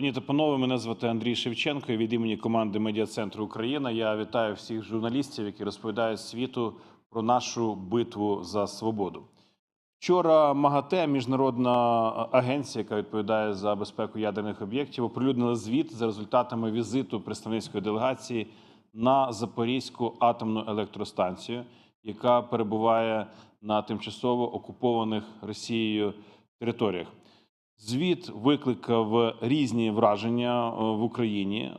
Пані та панове, мене звати Андрій Шевченко. і Від імені команди Медіа Центру Україна я вітаю всіх журналістів, які розповідають світу про нашу битву за свободу. Вчора МАГАТЕ, міжнародна агенція, яка відповідає за безпеку ядерних об'єктів, оприлюднила звіт за результатами візиту представницької делегації на Запорізьку атомну електростанцію, яка перебуває на тимчасово окупованих Росією територіях. Звіт викликав різні враження е, в Україні. Е,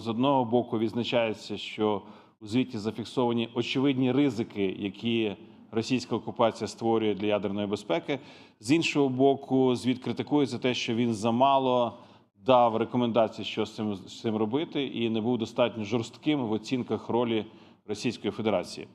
З одного боку, відзначається, що у звіті зафіксовані очевидні ризики, які російська окупація створює для ядерної безпеки. З іншого боку, звіт критикує за те, що він замало дав рекомендації, що з цим, з цим робити, і не був достатньо жорстким в оцінках ролі Російської Федерації.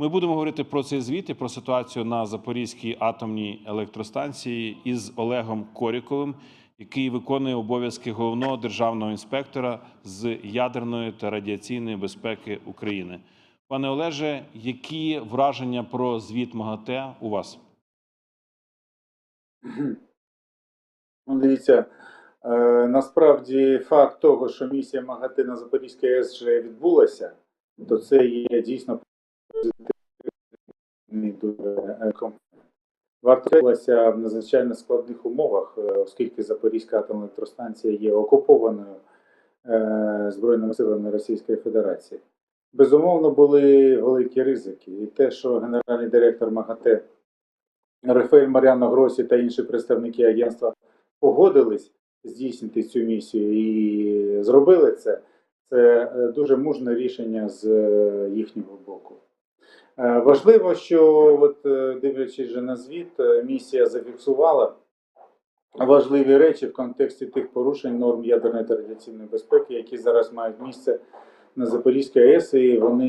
Ми будемо говорити про цей звіт і про ситуацію на Запорізькій атомній електростанції із Олегом Коріковим, який виконує обов'язки головного державного інспектора з ядерної та радіаційної безпеки України. Пане Олеже, які враження про звіт МАГАТЕ у вас? Ну, дивіться, е, насправді факт того, що місія МАГАТЕ на Запорізькій АЕС вже відбулася, то це є дійсно дуже. Варто відбулася в надзвичайно складних умовах, е, оскільки Запорізька атомна електростанція є окупованою е, Збройними силами Російської Федерації. Безумовно, були великі ризики. І те, що генеральний директор МАГАТЕ Рафаель Маріано Гросі та інші представники агентства погодились здійснити цю місію і зробили це, це е, дуже мужне рішення з їхнього боку. Е, Важливо, що, от, е, дивлячись вже на звіт, е, місія зафіксувала важливі речі в контексті тих порушень норм ядерної та радіаційної безпеки, які зараз мають місце на Запорізькій АЕС, і вони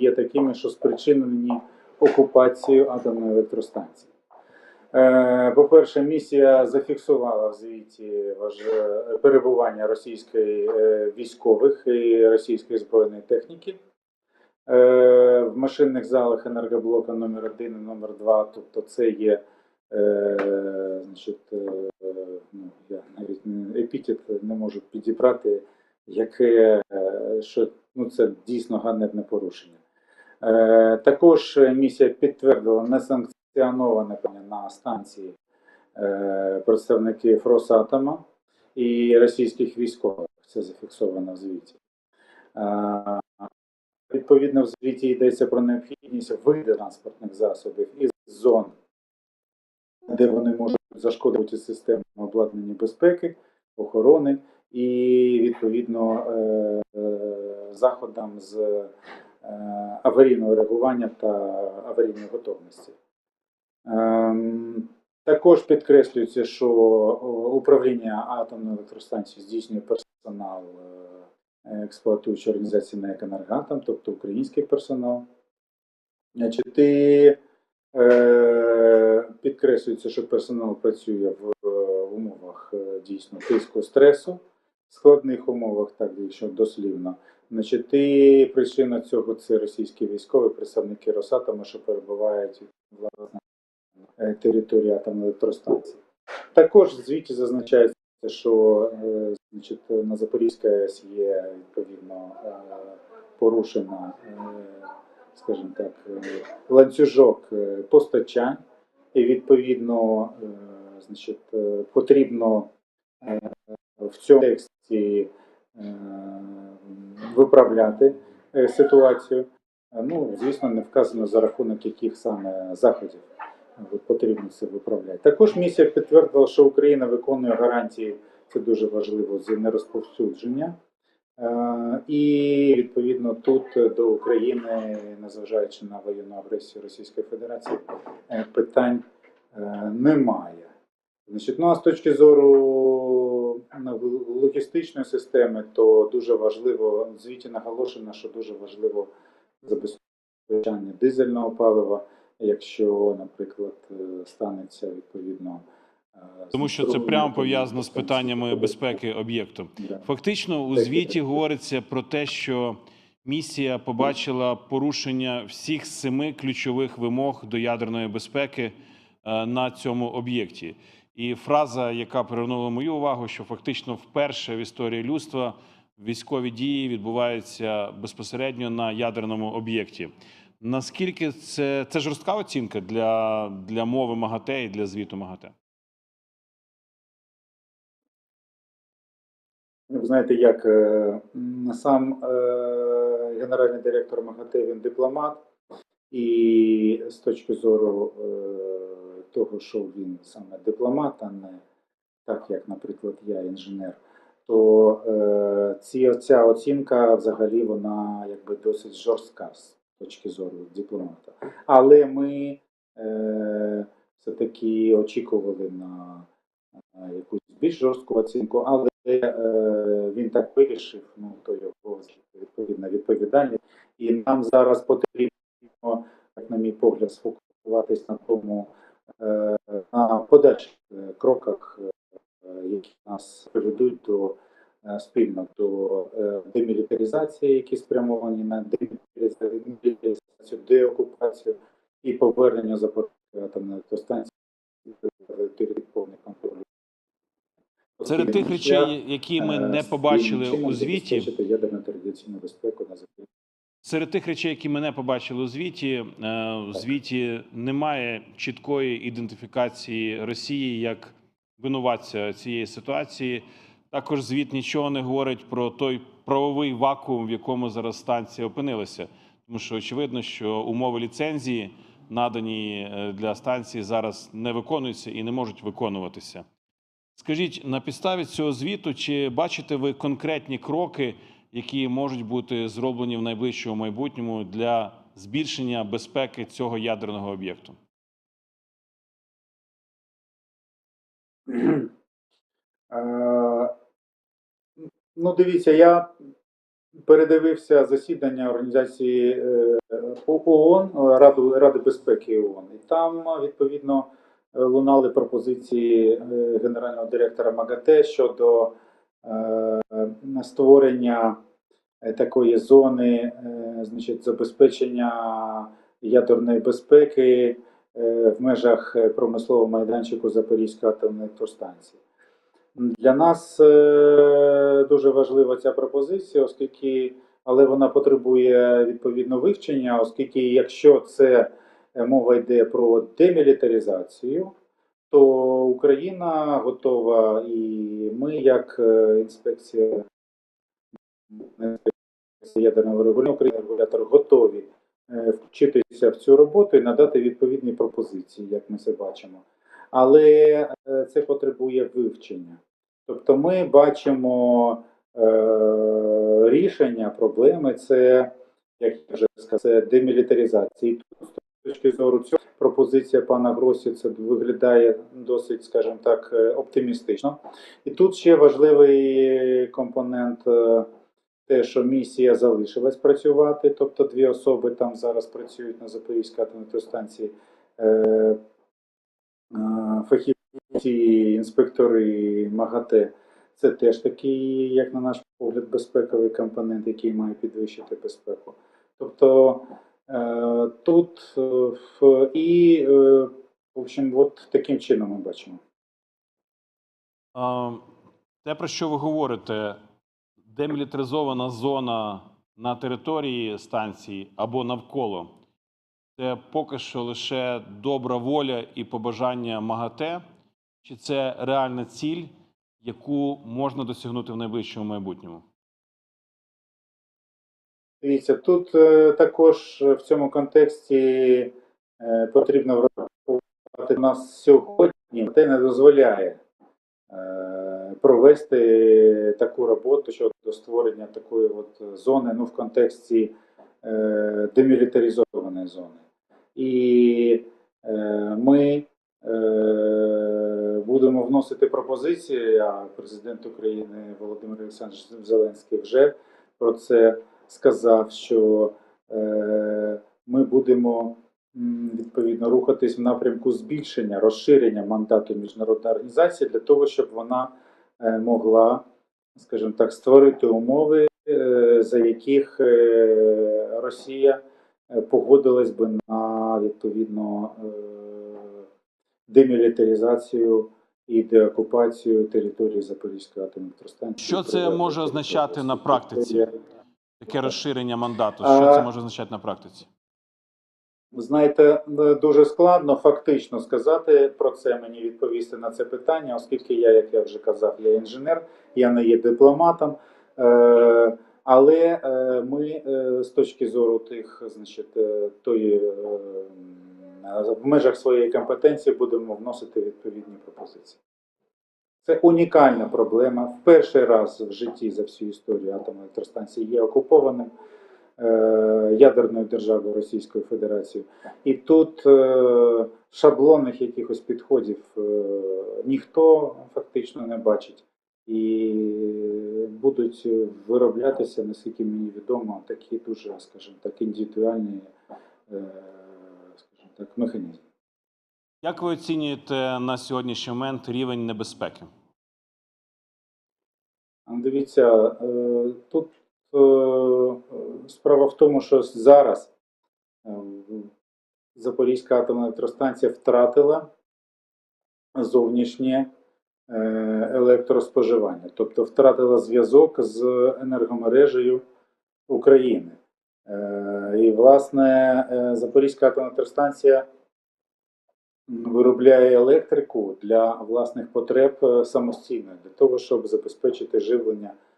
є такими, що спричинені окупацією атомної електростанції. По-перше, місія зафіксувала в звіті перебування російської е, військових і російської збройної техніки в машинних залах енергоблока номер 1 і номер 2 Тобто це є е, значить, е, ну, я навіть епітет не можу підібрати, яке е, що ну, це дійсно ганебне порушення. Е, Також місія підтвердила несанкціоноване на станції е, представників Росатома і російських військових. Це зафіксовано в звіті. Відповідно, в звіті йдеться про необхідність вийти транспортних засобів із зон, де вони можуть зашкодити систему обладнання безпеки, охорони і відповідно е, е, заходам з е, аварійного реагування та аварійної готовності. Ем, Також підкреслюється, що управління атомною електростанцією здійснює персонал е, експлуатуючої організації НЕК «Енергоатом», тобто український персонал. Значить, е, підкреслюється, що персонал працює в е, умовах дійсно тиску стресу, складних умовах, так якщо дослівно. Значить, і причина цього це російські військові представники Росатому, що перебувають власне території атомної електростанції. Також в звіті зазначається, що значить, на Запорізькій АЕС є відповідно е, порушена, е, скажімо так, е, ланцюжок постачань, і відповідно значить, потрібно в цьому тексті виправляти ситуацію. Ну, звісно, не вказано за рахунок яких саме заходів потрібно це виправляти. Також місія підтвердила, що Україна виконує гарантії, це дуже важливо, з нерозповсюдження. Е, І відповідно тут до України, незважаючи на воєнну агресію Російської Федерації, е, питань е, немає. Значить, ну а з точки зору логістичної системи, то дуже важливо в звіті наголошено, що дуже важливо забезпечення дизельного палива, якщо, наприклад, станеться відповідно. Тому що це прямо пов'язано з питаннями безпеки об'єкту. Фактично, у звіті говориться про те, що місія побачила порушення всіх семи ключових вимог до ядерної безпеки е, на цьому об'єкті. І фраза, яка привернула мою увагу, що фактично вперше в історії людства військові дії відбуваються безпосередньо на ядерному об'єкті. Наскільки це, це жорстка оцінка для, для мови МАГАТЕ і для звіту МАГАТЕ? Знаєте, як е, сам е, генеральний директор МАГАТЕ він дипломат, і з точки зору е, того, що він саме дипломат, а не так, як, наприклад, я інженер, то ці, ця оцінка взагалі вона якби досить жорстка з точки зору дипломата. Але ми е, все-таки очікували на якусь більш жорстку оцінку, але він так вирішив, ну то його відповідна відповідальність. І нам зараз потрібно, як на мій погляд, сфокусуватись на тому, е, на подальших е, кроках, е, які нас приведуть до е, спільно до е, демілітаризації, які спрямовані на демілітаризацію, деокупацію і повернення Запорізької атомної електростанції контроль. Серед тих речей, які ми не побачили у звіті. Серед тих речей, які ми не побачили у звіті, е, в звіті немає чіткої ідентифікації Росії як винуватця цієї ситуації. Також звіт нічого не говорить про той правовий вакуум, в якому зараз станція опинилася. Тому що очевидно, що умови ліцензії, надані е, для станції, зараз не виконуються і не можуть виконуватися. Скажіть, на підставі цього звіту, чи бачите ви конкретні кроки, які можуть бути зроблені в найближчому майбутньому для збільшення безпеки цього ядерного об'єкту? Е, Ну, дивіться, я передивився засідання організації е, ООН, Ради, Ради безпеки ООН, і там відповідно лунали пропозиції е, генерального директора МАГАТЕ щодо е, створення е, такої зони, значить, забезпечення ядерної безпеки в межах промислового майданчику Запорізької атомної електростанції. Для нас дуже важлива ця пропозиція, оскільки, але вона потребує відповідно вивчення, оскільки якщо це мова йде про демілітаризацію, то Україна готова, і ми, як е, інспекція ядерного регулювання, України регулятор готові е, вчитися в цю роботу і надати відповідні пропозиції, як ми це бачимо. Але е, це потребує вивчення. Тобто ми бачимо е, рішення проблеми, це, як я вже сказав, це демілітаризація. І тут, точки зору цього, пропозиція пана Гросі це виглядає досить, скажімо так, е, оптимістично. І тут ще важливий компонент. е, Те, що місія залишилась працювати, тобто дві особи там зараз працюють на Запорізькій атомній електростанції, е, фахівці, інспектори МАГАТЕ. Це теж такий, як на наш погляд, безпековий компонент, який має підвищити безпеку. Тобто тут і, е, в общем, от таким чином ми бачимо. Те, про що ви говорите, демілітаризована зона на території станції або навколо, це поки що лише добра воля і побажання МАГАТЕ, чи це реальна ціль, яку можна досягнути в найближчому майбутньому? Дивіться, тут е, також в цьому контексті е, потрібно враховувати у нас сьогодні те не дозволяє е, провести таку роботу щодо створення такої от зони, ну в контексті е, демілітаризованої зони. І е, ми е, будемо вносити пропозиції, а президент України Володимир Олександрович Зеленський вже про це сказав, що е, ми будемо відповідно рухатись в напрямку збільшення, розширення мандату міжнародної організації для того, щоб вона е, могла, скажімо так, створити умови, е, за яких е, Росія погодилась би на відповідно демілітаризацію і деокупацію території Запорізької атомної електростанції. Що це може означати на практиці? Таке розширення мандату. Що це може означати на практиці? Знаєте, е, дуже складно фактично сказати про це, мені відповісти на це питання, оскільки я, як я вже казав, я інженер, я не є дипломатом. Е, Але е, ми з точки зору тих, значить, тої в межах своєї компетенції будемо вносити відповідні пропозиції. Це унікальна проблема. В перший раз в житті за всю історію атомної електростанції є окупованим ядерною державою Російською Федерацією. І тут е, шаблонних якихось підходів е, ніхто фактично не бачить. І будуть вироблятися, наскільки мені відомо, такі дуже, скажімо так, індивідуальні е, скажімо так, механізми. Як ви оцінюєте на сьогоднішній момент рівень небезпеки? Дивіться, е, тут е, справа в тому, що зараз е, Запорізька атомна електростанція втратила зовнішнє е, електроспоживання, тобто втратила зв'язок з енергомережею України. Е, І, власне, е, Запорізька атомна електростанція виробляє електрику для власних потреб е, самостійно, для того, щоб забезпечити живлення е,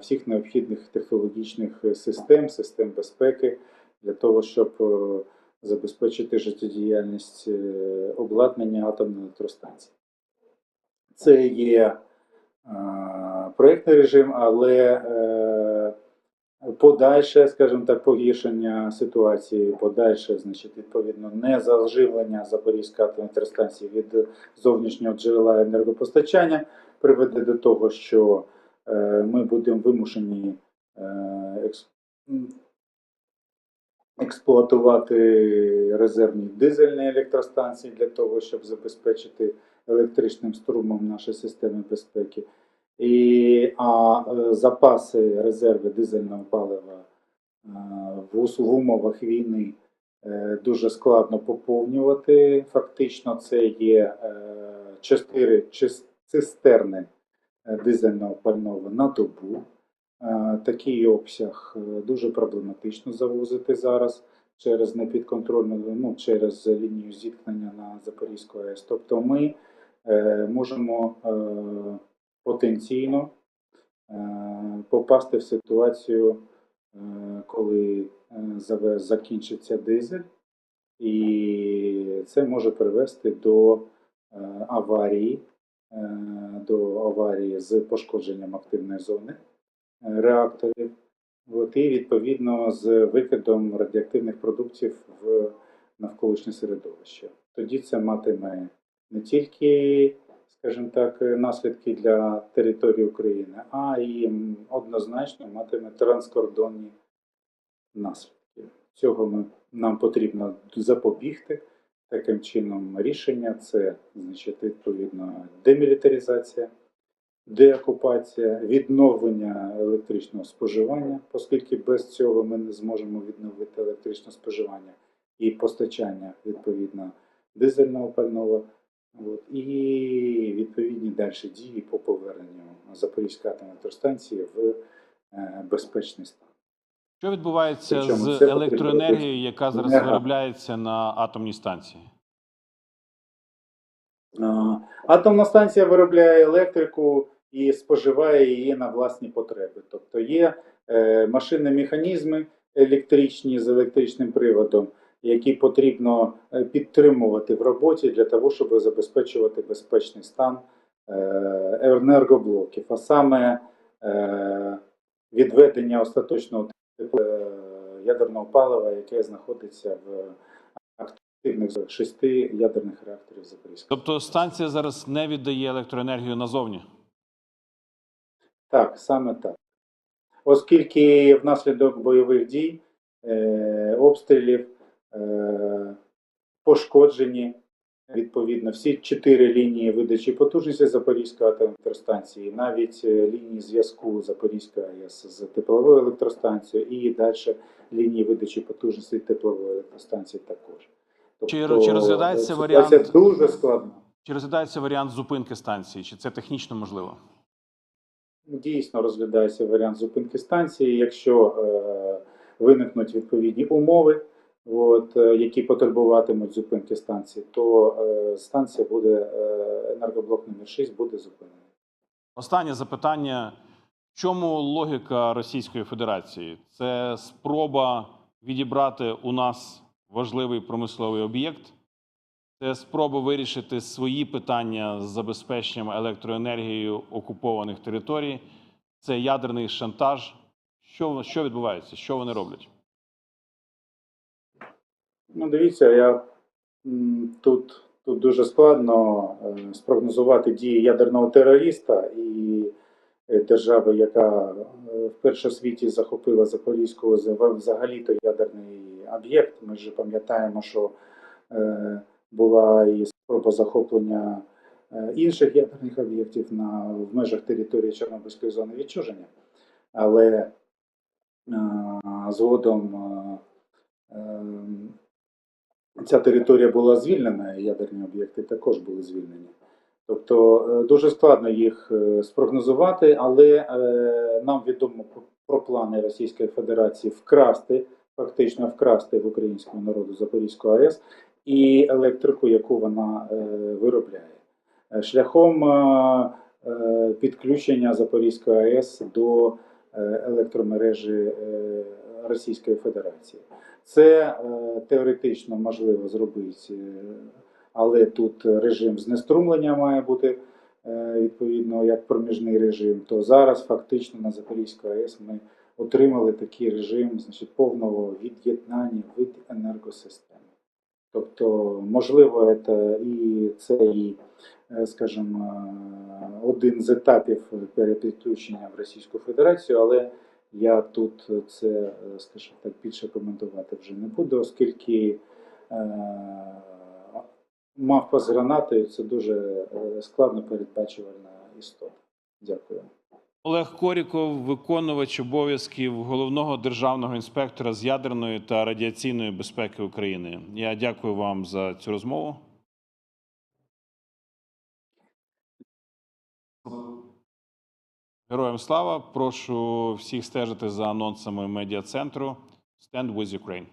всіх необхідних технологічних систем, систем безпеки, для того, щоб е, забезпечити життєдіяльність е, обладнання атомної електростанції. Це є е, проєктний режим, але е, подальше, скажімо так, погіршення ситуації, подальше, значить, відповідно, незаживлення Запорізької атомної електростанції від зовнішнього джерела енергопостачання приведе до того, що е, ми будемо вимушені е, експлуатувати резервні дизельні електростанції для того, щоб забезпечити електричним струмом наші системи безпеки. І, а е, запаси резерви дизельного палива е, в, умовах війни е, дуже складно поповнювати. Фактично, це є е, чотири цистерни е, дизельного пального на добу. Е, Такий обсяг е, дуже проблематично завозити зараз через непідконтрольну, ну, через лінію зіткнення на Запорізьку АЕС. Тобто ми е, можемо е, потенційно е, попасти в ситуацію, е, коли е, закінчиться дизель, і це може привести до е, аварії, е, до аварії з пошкодженням активної зони е, реакторів. От, і відповідно з викидом радіоактивних продуктів в навколишнє середовище. Тоді це матиме не тільки, скажімо так, наслідки для території України, а і однозначно матиме транскордонні наслідки. Цього ми, нам потрібно запобігти. Таким чином, рішення це значить, відповідно демілітаризація, деокупація, відновлення електричного споживання, оскільки без цього ми не зможемо відновити електричне споживання і постачання відповідно дизельного пального. От, і відповідні далі дії по поверненню Запорізької атомної електростанції в е, безпечний стан. Що відбувається Причому з електроенергією, яка зараз Енерго. виробляється на атомній станції? Атомна станція виробляє електрику і споживає її на власні потреби. Тобто є е, машинні механізми електричні з електричним приводом, які потрібно е, підтримувати в роботі для того, щоб забезпечувати безпечний стан е, енергоблоків, а саме е, відведення остаточного ядерного палива, яке знаходиться в активних шести ядерних реакторів Запорізької. Тобто станція зараз не віддає електроенергію назовні? Так, саме так. Оскільки внаслідок бойових дій, е, обстрілів, е, пошкоджені відповідно всі чотири лінії видачі потужності Запорізької атомної електростанції, навіть е, лінії зв'язку Запорізької АЕС з тепловою електростанцією і далі лінії видачі потужності теплової електростанції також. Чи- Тобто, чи розглядається е, варіант- дуже складна. Чи розглядається варіант зупинки станції? Чи це технічно можливо? Дійсно розглядається варіант зупинки станції, якщо е, виникнуть відповідні умови, от, е, які потребуватимуть зупинки станції, то е, станція буде, е, енергоблок номер 6 буде зупинений. Останнє запитання: в чому логіка Російської Федерації? Це спроба відібрати у нас важливий промисловий об'єкт, це спроба вирішити свої питання з забезпеченням електроенергією окупованих територій, це ядерний шантаж. Що, що відбувається? Що вони роблять? Ну, дивіться, я тут, тут дуже складно е, спрогнозувати дії ядерного терориста і е, держави, яка вперше в світі захопила Запорізьку взагалі-то ядерний об'єкт. Ми ж пам'ятаємо, що е, була і спроба захоплення інших ядерних об'єктів на, в межах території Чорнобильської зони відчуження. Але згодом ем, ця територія була звільнена, і ядерні об'єкти також були звільнені. Тобто е, дуже складно їх е, спрогнозувати, але е, нам відомо про- плани Російської Федерації вкрасти, фактично вкрасти в українського народу Запорізьку АЕС і електрику, яку вона виробляє. Шляхом підключення Запорізької АЕС до електромережі Російської Федерації. Це е, теоретично можливо зробити, е, але тут режим знеструмлення має бути е, відповідно як проміжний режим. То зараз фактично на Запорізьку АЕС ми отримали такий режим значить, повного від'єднання від енергосистеми. Тобто, можливо, це і це і, скажімо, один з етапів перепідключення в Російську Федерацію, але я тут це, е, скажімо так, більше коментувати вже не буду, оскільки е, мавпа з гранатою це дуже е, складно передбачувальна істота. Дякую. Олег Коріков, виконувач обов'язків головного державного інспектора з ядерної та радіаційної безпеки України. Я дякую вам за цю розмову. Героям слава! Прошу всіх стежити за анонсами медіа центру Stand with Ukraine.